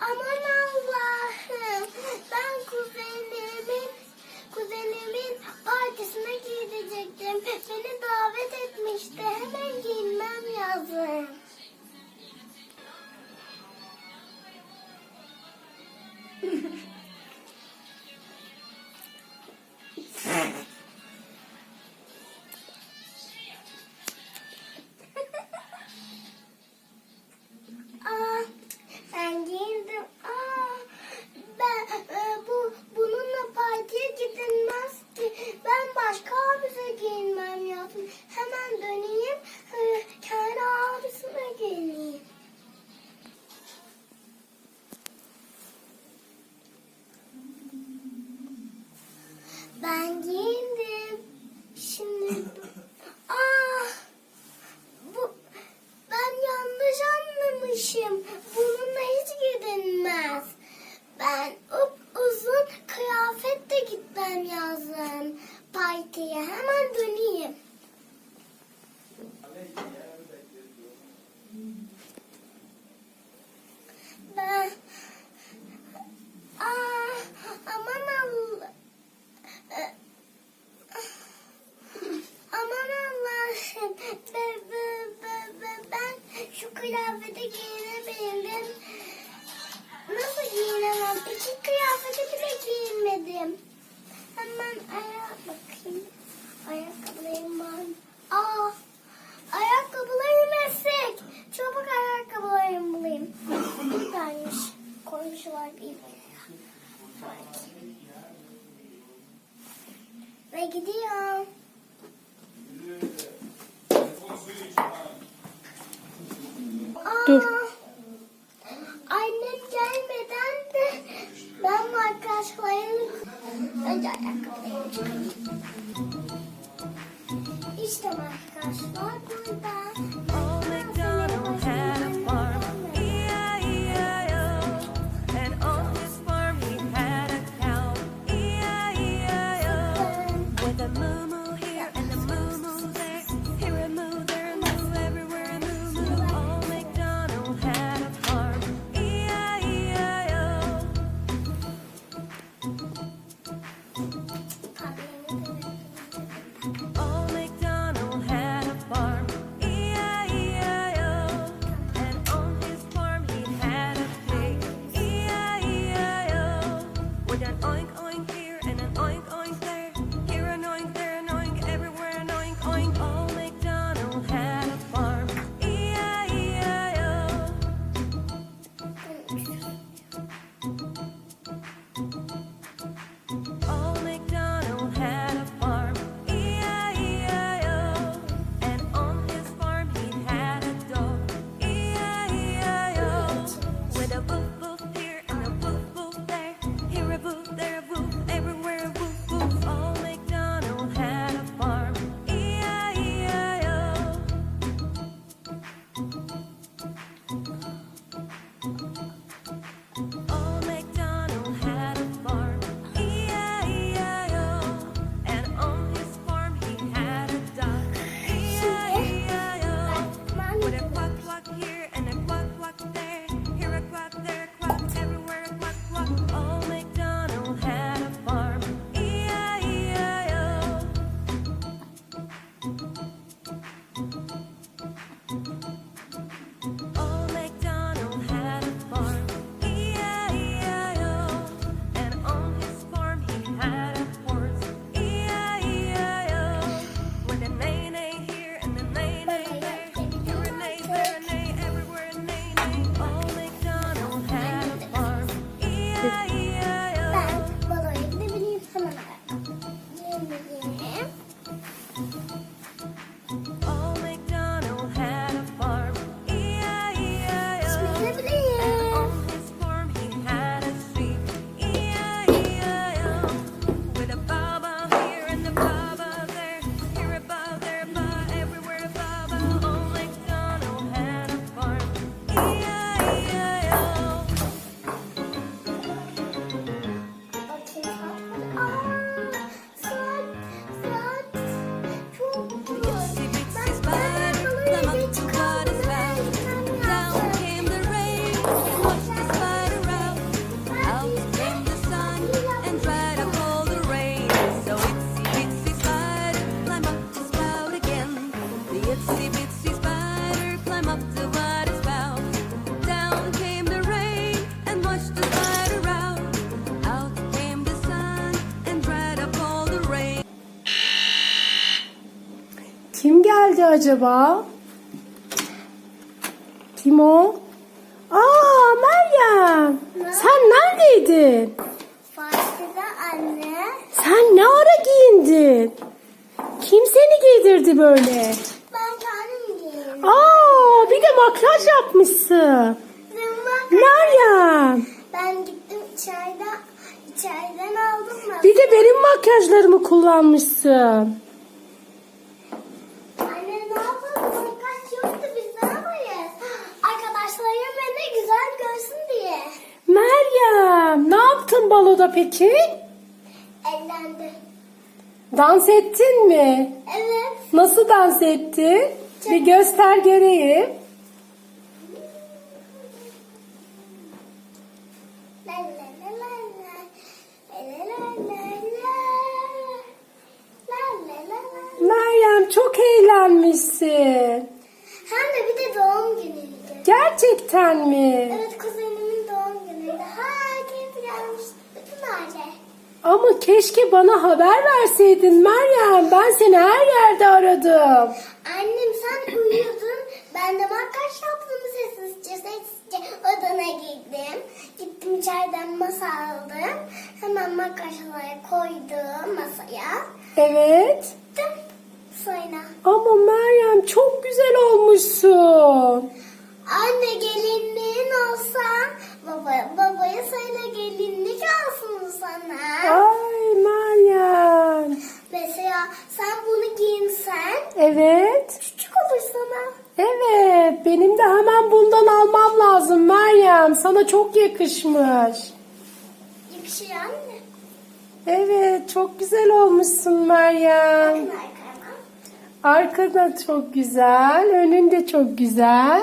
Aman Allah'ım ben kuzenimin kuzenimin partisine gidecektim. Beni davet etmişti. Hemen giyinmem lazım. şu kıyafeti giyinemedim. Nasıl giyinemem? İki kıyafeti bile giyinmedim. Hemen ayağa bakayım. Ayakkabılarım var. Aa, ayakkabılarım esek. Çabuk ayakkabılarımı bulayım. Buradaymış. Koymuşlar bir Ve gidiyorum. Dur. Annem gelmeden de ben makyajlarımı önce ayakkabılarımı çıkarayım. İşte makyajlar burada. Acaba? Kim o? Aa Meryem. Sen neredeydin? Fatih'de anne. Sen ne ara giyindin? Kim seni giydirdi böyle? Ben kendim giydim. Aa bir de makyaj yapmışsın. Meryem. Ben gittim içeriden, içeriden aldım mı? Bir de benim makyajlarımı kullanmışsın. Anne ne yapalım? Makas yoktu biz ne yaparız? Arkadaşlarım beni güzel görsün diye. Meryem ne yaptın baloda peki? Ellendi. Dans ettin mi? Evet. Nasıl dans ettin? Bir göster göreyim. Meryem çok eğlenmişsin. Hem de bir de doğum günüydü. Gerçekten mi? Evet kuzenimin doğum günüydü. Aile. Ama keşke bana haber verseydin Meryem. Ben seni her yerde aradım. Annem sen uyuyordun. Ben de makyaj yaptım sessizce sessizce odana gittim. Gittim içeriden masa aldım. Hemen makyajları koydum masaya. Evet. Gittim sonra. Ama Meryem çok güzel olmuşsun. Anne gelinliğin olsa baba, babaya söyle gelinlik alsın sana. Ay Meryem. Mesela sen bunu giyinsen Evet. küçük olur sana. Evet. Benim de hemen bundan almam lazım Meryem. Sana çok yakışmış. Yakışır anne. Evet. Çok güzel olmuşsun Meryem. Bakın arkama. Arkada çok güzel. Önün de çok güzel.